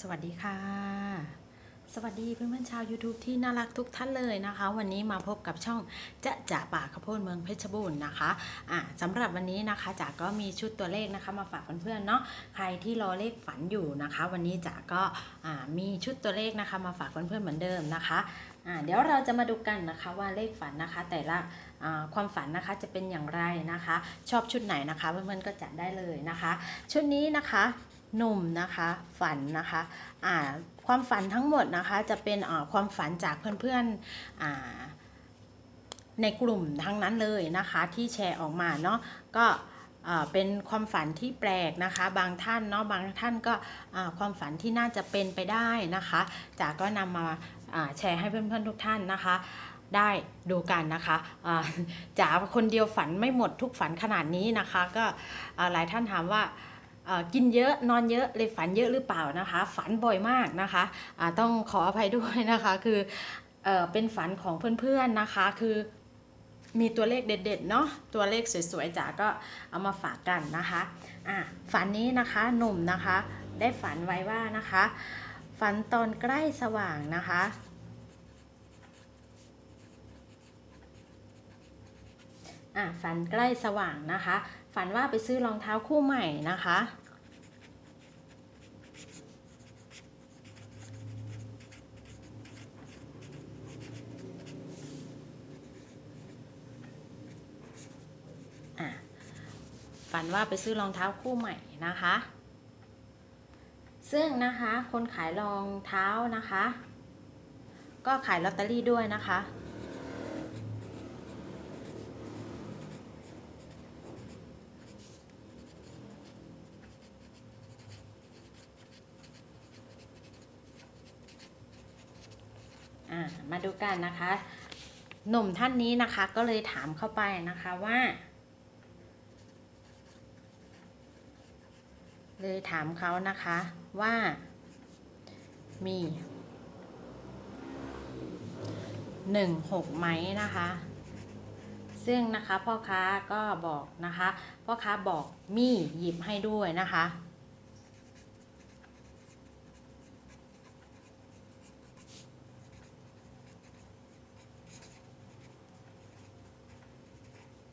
สวัสดีค่ะ สวัสดีเพื่อนๆชาว YouTube ที่น่ารักทุกท่านเลยนะคะ วันนี้มาพบกับช่องจะจ่าป่าข้าวโพดเมืองเพชรบูรณ์นะคะอะสำหรับวันนี้นะคะจ๋าก็มีชุดตัวเลขนะคะ มาฝากเพื่อนๆเนาะใครที่รอเลขฝันอยู่นะคะ วันนี้จ๋าก็อ่ามีชุดตัวเลขนะคะ มาฝากเพื่อนๆเหมือนเดิมนะคะอะเดี๋ยวเราจะมาดูกันนะคะว่าเลขฝันนะคะ แต่ละความฝันนะคะจะเป็นอย่างไรนะคะ ชอบชุดไหนนะคะ เพื่อนๆก็จัดได้เลยนะคะ ชุดนี้นะคะ หนุ่มนะคะฝันนะคะอ่าความฝันทั้งหมดนะคะจะเป็นอ่ความฝันจากเพื่อนๆอ่าในกลุ่มทั้งนั้นเลยนะคะที่แชร์ออกมาเนาะก็เป็นความฝันที่แปลกนะคะ บางท่านเนาะบางท่านก็ความฝันที่น่าจะเป็นไปได้นะคะจากก็นำมาแชร์ให้เพื่อนๆทุกท่านนะคะได้ดูกันนะคะจ๋าคนเดียวฝันไม่หมดทุกฝันขนาดนี้นะคะ ก็หลายท่านถามว่า กินเยอะนอนเยอะเลยฝันเยอะหรือเปล่านะคะ ฝันบ่อยมากนะคะอ่าต้องขออภัยด้วยนะคะคือเอ่อเป็นฝันของเพื่อนๆนะคะ คือมีตัวเลขเด็ดๆเนาะตัวเลขสวยๆจ๋าก็เอามาฝากกันนะคะอะฝันนี้นะคะหนุ่มนะคะ ได้ฝันไว้ว่านะคะ ฝันตอนใกล้สว่างนะคะ อะฝันใกล้สว่างนะคะ ฝันว่าไปซื้อรองเท้าคู่ใหม่นะคะอะฝันว่าไปซื้อรองเท้าคู่ใหม่นะคะ ซึ่งนะคะคนขายรองเท้านะคะ ก็ขายลอตเตอรี่ด้วยนะคะ มาดูกันนะคะ หนุ่มท่านนี้นะคะก็เลยถามเข้าไปนะคะว่า เลยถามเขานะคะว่ามีหนึ่งหกไหมนะคะ ซึ่งนะคะพ่อค้าก็บอกนะคะ พ่อค้าบอกมีหยิบให้ด้วยนะคะ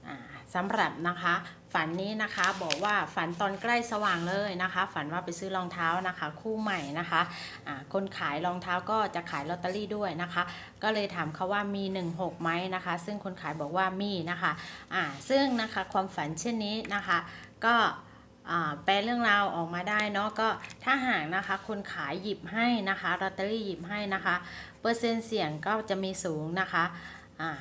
อ่า สำหรับนะคะ ฝันนี้นะคะบอกว่าฝันตอนใกล้สว่างเลยนะคะ ฝันว่าไปซื้อรองเท้านะคะ คู่ใหม่นะคะอ่าคนขายรองเท้าก็จะขายลอตเตอรี่ด้วยนะคะ ก็เลยถามเขาว่ามี 16ไหมนะคะ ซึ่งคนขายบอกว่ามีนะคะอ่าซึ่งนะคะความฝันเช่นนี้นะคะ ก็แปลเรื่องราวออกมาได้เนาะก็ถ้าหากนะคะคนขายหยิบให้นะคะลอตเตอรี่หยิบให้นะคะ เปอร์เซ็นต์เสี่ยงก็จะมีสูงนะคะอ่า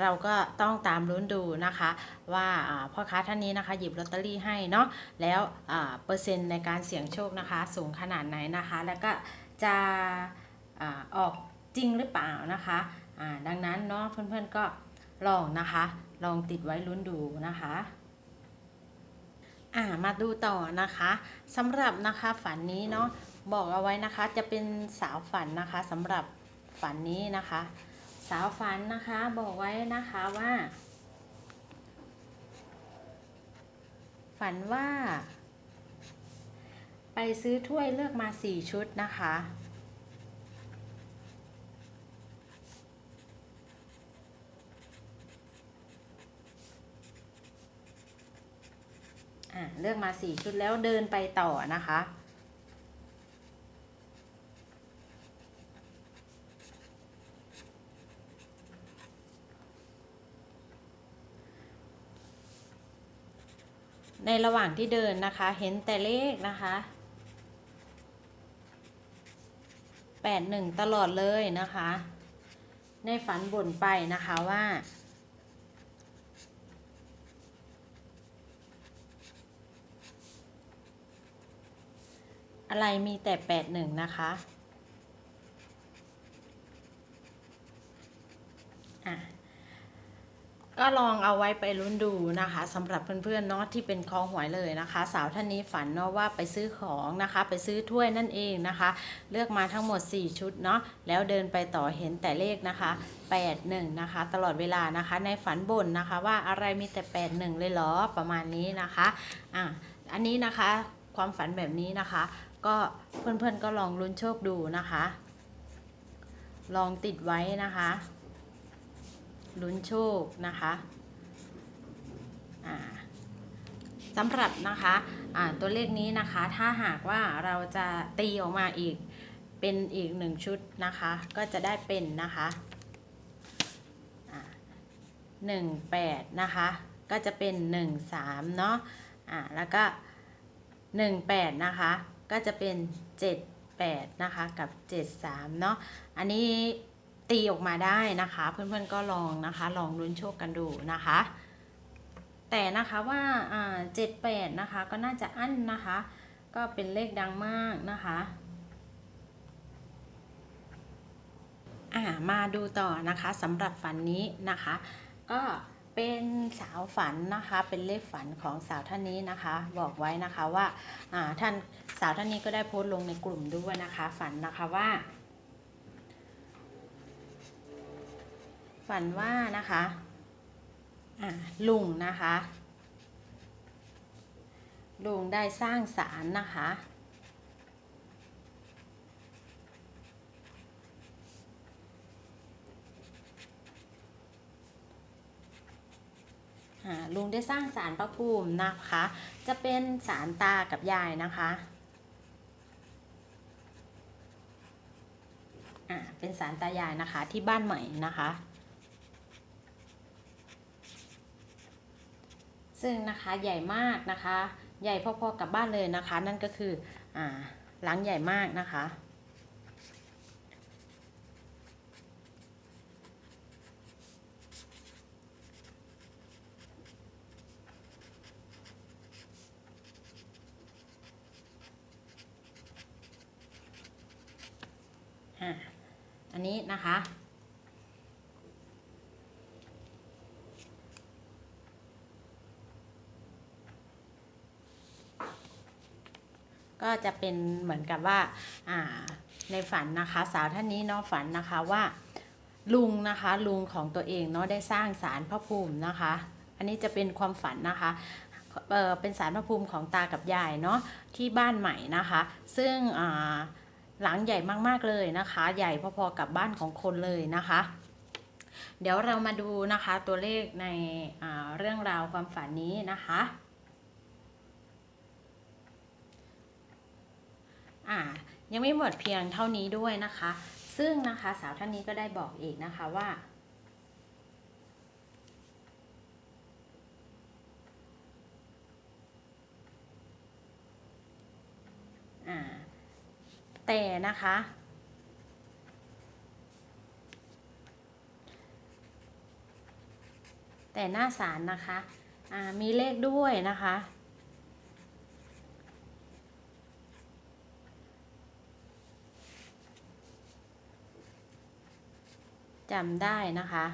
เราก็ต้องตามลุ้นดูนะคะ ว่าพ่อค้าท่านนี้นะคะ หยิบลอตเตอรี่ให้เนาะแล้วเปอร์เซ็นต์ในการเสี่ยงโชคนะคะ สูงขนาดไหนนะคะ แล้วก็จะอออกจริงหรือเปล่านะคะดังนั้นเนาะเพื่อนๆก็ลองนะคะ ลองติดไว้ลุ้นดูนะคะอ่ามาดูต่อนะคะสำหรับนะคะฝันนี้เนาะบอกเอาไว้นะคะจะเป็นสาวฝันนะคะสำหรับฝันนี้นะคะ สาวฝันนะคะบอกไว้นะคะว่า ฝันว่า ไปซื้อถ้วยเลือกมาสี่ชุดนะคะอะเลือกมาสี่ชุดแล้วเดินไปต่อนะคะ ในระหว่างที่เดินนะคะ เห็นแต่เลขนะคะแปดหนึ่งตลอดเลยนะคะ ในฝันบ่นไปนะคะว่าอะไรมีแต่แปดหนึ่งนะคะอะ ก็ลองเอาไว้ไปลุ้นดูนะคะสำหรับเพื่อนๆเนาะที่เป็นคอหวยเลยนะคะ สาวท่านนี้ฝันเนาะว่าไปซื้อของนะคะ ไปซื้อถ้วยนั่นเองนะคะ เลือกมาทั้งหมด 4 ชุดเนาะแล้วเดินไปต่อเห็นแต่เลขนะคะ81นะคะ ตลอดเวลานะคะ ในฝันบ่นนะคะ ว่าอะไรมีแต่ 81 เลยเหรอประมาณนี้นะคะอะอันนี้นะคะความฝันแบบนี้นะคะ ก็เพื่อนๆก็ลองลุ้นโชคดูนะคะ ลองติดไว้นะคะ ลุ้นโชคนะคะสำหรับนะคะตัวเลขนี้นะคะถ้าหากว่าเราจะตีออกมาอีกเป็นอีกหนึ่งชุดนะคะ ก็จะได้เป็นนะคะหนึ่งแปดนะคะ ก็จะเป็นหนึ่งสามเนาะอ่าแล้วก็หนึ่งแปดนะคะ ก็จะเป็นเจ็ดแปดนะคะกับเจ็ดสามเนาะอันนี้ ตีออกมาได้นะคะ เพื่อนๆก็ลองนะคะ ลองลุ้นโชคกันดูนะคะ แต่นะคะว่าเจ็ดแปดนะคะ ก็น่าจะอั้นนะคะ ก็เป็นเลขดังมากนะคะอ่ามาดูต่อนะคะสำหรับฝันนี้นะคะ ก็เป็นสาวฝันนะคะเป็นเลขฝันของสาวท่านนี้นะคะ บอกไว้นะคะว่าอ่าท่านสาวท่านนี้ก็ได้โพสต์ลงในกลุ่มด้วยนะคะ ฝันนะคะว่า ฝันว่านะคะลุงนะคะ ลุงได้สร้างศาลนะคะ ลุงได้สร้างศาลพระภูมินะคะ จะเป็นศาลตากับยายนะคะเป็นศาลตายายนะคะที่บ้านใหม่นะคะ ซึ่งนะคะใหญ่มากนะคะ ใหญ่พอๆกับบ้านเลยนะคะ นั่นก็คืออ่าหลังใหญ่มากนะคะอะอันนี้นะคะ ก็จะเป็นเหมือนกับว่าอ่าในฝันนะคะ สาวท่านนี้เนาะฝันนะคะว่า ลุงนะคะลุงของตัวเองเนาะได้สร้างศาลพระภูมินะคะ อันนี้จะเป็นความฝันนะคะเเป็นศาลพระภูมิของตากับยายเนาะที่บ้านใหม่นะคะ ซึ่งหลังใหญ่มากๆเลยนะคะ ใหญ่พอๆกับบ้านของคนเลยนะคะ เดี๋ยวเรามาดูนะคะตัวเลขในเรื่องราวความฝันนี้นะคะ อ่ายังไม่หมดเพียงเท่านี้ด้วยนะคะ ซึ่งนะคะสาวท่านนี้ก็ได้บอกอีกนะคะว่า แต่นะคะ แต่หน้าสารนะคะมีเลขด้วยนะคะ จำได้นะคะ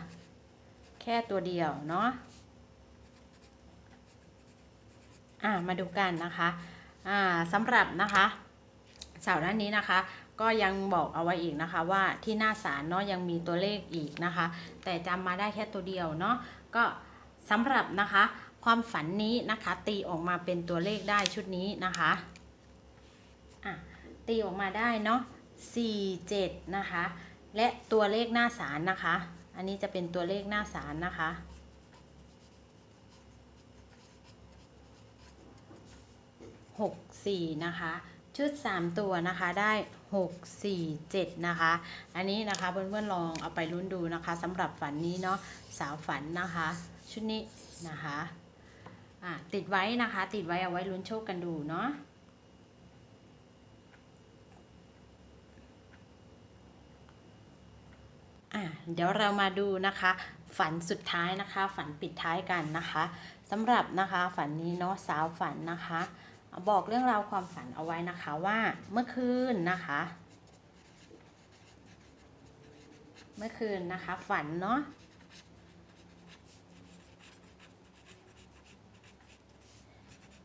แค่ตัวเดียวเนาะอ่ามาดูกันนะคะอ่าสำหรับนะคะสาวด้านนี้นะคะ ก็ยังบอกเอาไว้อีกนะคะว่าที่หน้าสารเนาะยังมีตัวเลขอีกนะคะ แต่จำมาได้แค่ตัวเดียวเนาะก็สำหรับนะคะความฝันนี้นะคะตีออกมาเป็นตัวเลขได้ชุดนี้นะคะอะตีออกมาได้เนาะ4 7 นะคะ และตัวเลขหน้าสารนะคะ อันนี้จะเป็นตัวเลขหน้าสารนะคะ หกสี่นะคะ ชุด3ตัวนะคะได้6 4 7นะคะ อันนี้นะคะเพื่อนๆลองเอาไปลุ้นดูนะคะสำหรับฝันนี้เนาะสาวฝันนะคะ ชุดนี้นะคะะติดไว้นะคะ ติดไว้เอาไว้ลุ้นโชคกันดูเนาะ อะเดี๋ยวเรามาดูนะคะ ฝันสุดท้ายนะคะ ฝันปิดท้ายกันนะคะสำหรับนะคะฝันนี้เนาะสาวฝันนะคะ บอกเรื่องราวความฝันเอาไว้นะคะว่าเมื่อคืนนะคะ เมื่อคืนนะคะฝันเนาะ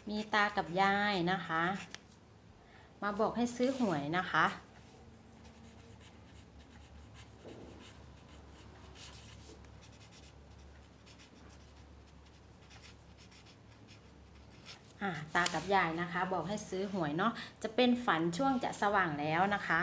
มีตากับยายนะคะ มาบอกให้ซื้อหวยนะคะ ตากับยายนะคะ บอกให้ซื้อหวยเนาะจะเป็นฝันช่วงจะสว่างแล้วนะคะ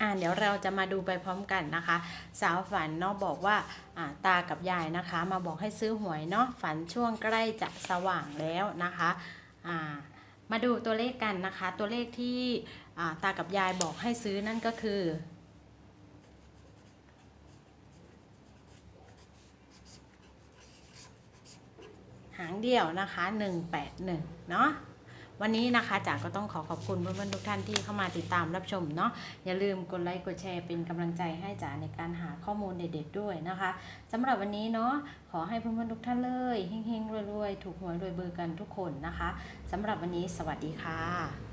อ่าเดี๋ยวเราจะมาดูไปพร้อมกันนะคะ สาวฝันเนาะบอกว่าอ่าตากับยายนะคะ มาบอกให้ซื้อหวยเนาะฝันช่วงใกล้จะสว่างแล้วนะคะอ่า มาดูตัวเลขกันนะคะ ตัวเลขที่าตากับยายบอกให้ซื้อนั่นก็คือ หางเดียวนะคะ 181 เนาะ วันนี้นะคะจ๋าก็ต้องขอขอบคุณเพื่อนๆทุกท่านที่เข้ามาติดตามรับชมเนาะอย่าลืมกดไลค์กดแชร์เป็นกำลังใจให้จ๋าในการหาข้อมูลเด็ดๆด้วยนะคะสำหรับวันนี้เนาะขอให้เพื่อนๆทุกท่านเลยเฮงๆรวยๆถูกหวยรวยเบอร์กันทุกคนนะคะสำหรับวันนี้สวัสดีค่ะ